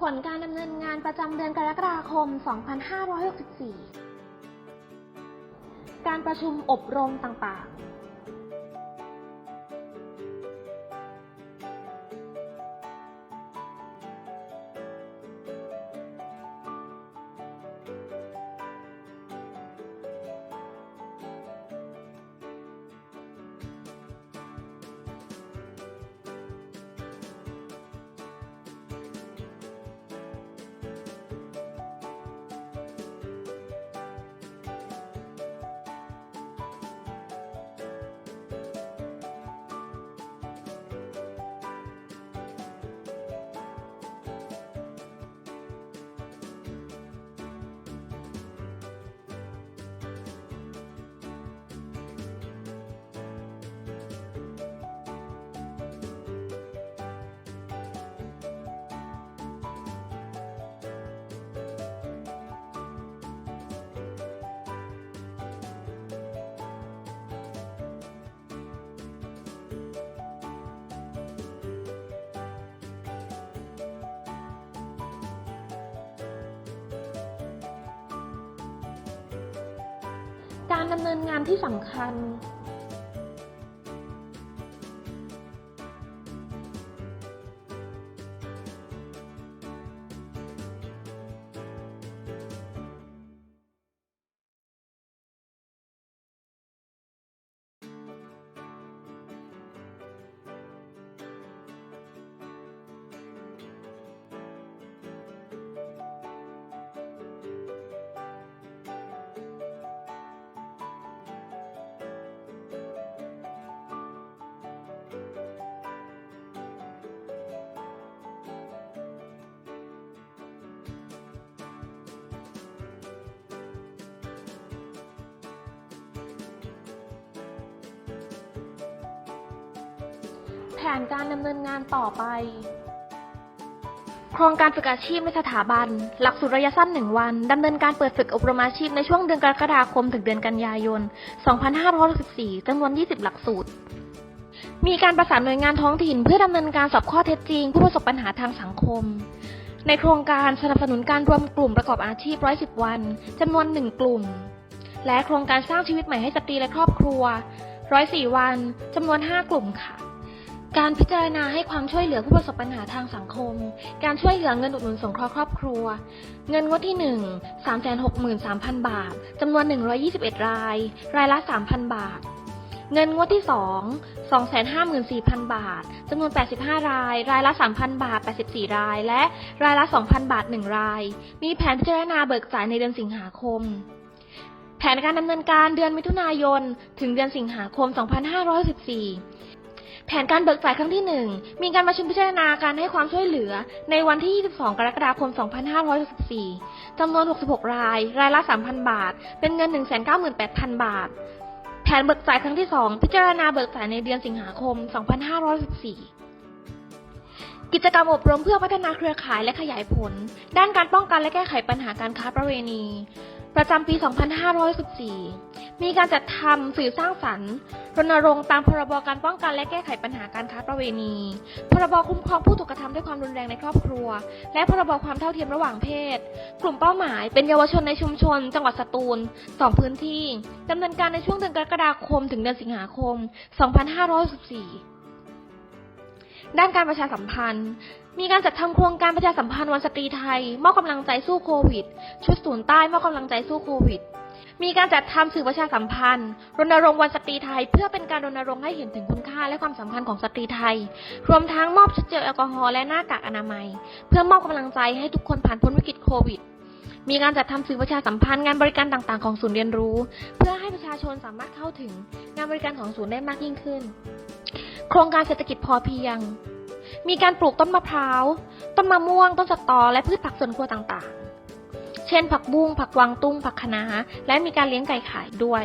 ผลการดำเนินงานประจำเดือนกรกฎาคม 2564 การประชุมอบรมต่างๆ ดำเนินงานที่สำคัญ ผนการดำเนินงานต่อไป โครงการฝึกอาชีพในสถาบัน หลักสูตรระยะสั้น 1 วัน ดำเนินการเปิดฝึกอบรมอาชีพในช่วงเดือนกรกฎาคมถึงเดือนกันยายน 2564จำนวน 20 หลักสูตร มีการประสานหน่วยงานท้องถิ่น เพื่อดำเนินการสอบข้อเท็จจริง ผู้ประสบปัญหาทางสังคม ในโครงการสนับสนุนการรวมกลุ่มประกอบอาชีพ 110 วันจำนวน 1 กลุ่ม และโครงการสร้างชีวิตใหม่ให้สตรีและครอบครัว 104 วันจำนวน 5 กลุ่มค่ะ การพิจารณาให้ความช่วยเหลือผู้ประสบปัญหาทางสังคม การช่วยเหลือเงินอุดหนุนสงเคราะห์ครอบครัว เงินงวดที่ 1 363,000 บาท จำนวน 121 ราย รายละ 3,000 บาท เงินงวดที่ 2 254,000 บาท จำนวน 85 ราย รายละ 3,000 บาท 84 ราย และรายละ 2,000 บาท 1 ราย มีแผนพิจารณาเบิกจ่ายในเดือนสิงหาคมแผนการดำเนินการเดือนมิถุนายน ถึงเดือนสิงหาคม 2564 แผนการเบิกจ่ายครั้งที่ 1 มีการประชุมพิจารณาการให้ความช่วยเหลือในวันที่ 22 กรกฎาคม 2564 จำนวน 66 ราย รายละ 3,000 บาท เป็นเงิน 198,000 บาท แผนเบิกจ่ายครั้งที่ 2 พิจารณาเบิกจ่ายในเดือนสิงหาคม 2564 กิจกรรมอบรมเพื่อพัฒนาเครือข่ายและขยายผล ด้านการป้องกันและแก้ไขปัญหาการค้าประเวณี ประจำปี 2514 มีการจัดทำสื่อสร้างสรรค์ รณรงค์ตามพรบการป้องกันและแก้ไขปัญหาการค้าประเวณี พรบคุ้มครองผู้ถูกกระทำด้วยความรุนแรงในครอบครัว และพรบความเท่าเทียมระหว่างเพศ กลุ่มเป้าหมายเป็นเยาวชนในชุมชน จังหวัดสตูล 2 พื้นที่ดำเนินการในช่วงเดือนกรกฎาคมถึงเดือนสิงหาคม 2514 ด้านการประชาสัมพันธ์ มีการจัดทำโครงการประชาสัมพันธ์วันสตรีไทย มอบกำลังใจสู้โควิด ชุดศูนย์ใต้มอบกำลังใจสู้โควิด มีการจัดทำสื่อประชาสัมพันธ์ รณรงค์วันสตรีไทย เพื่อเป็นการรณรงค์ให้เห็นถึงคุณค่าและความสำคัญของสตรีไทย รวมทั้งมอบชุดเจลแอลกอฮอล์และหน้ากากอนามัย เพื่อมอบกำลังใจให้ทุกคนผ่านพ้นวิกฤตโควิดมีการจัดทำสื่อประชาสัมพันธ์งานบริการต่างๆ ของศูนย์เรียนรู้ เพื่อให้ประชาชนสามารถเข้าถึงงานบริการของศูนย์ได้มากยิ่งขึ้น โครงการเศรษฐกิจพอเพียง มีการปลูกต้นมะพร้าว ต้นมะม่วง ต้นสตอ และพืชผักสวนครัวต่างๆ เช่น ผักบุ้ง ผักกวางตุ้ง ผักคะน้า และมีการเลี้ยงไก่ขายด้วย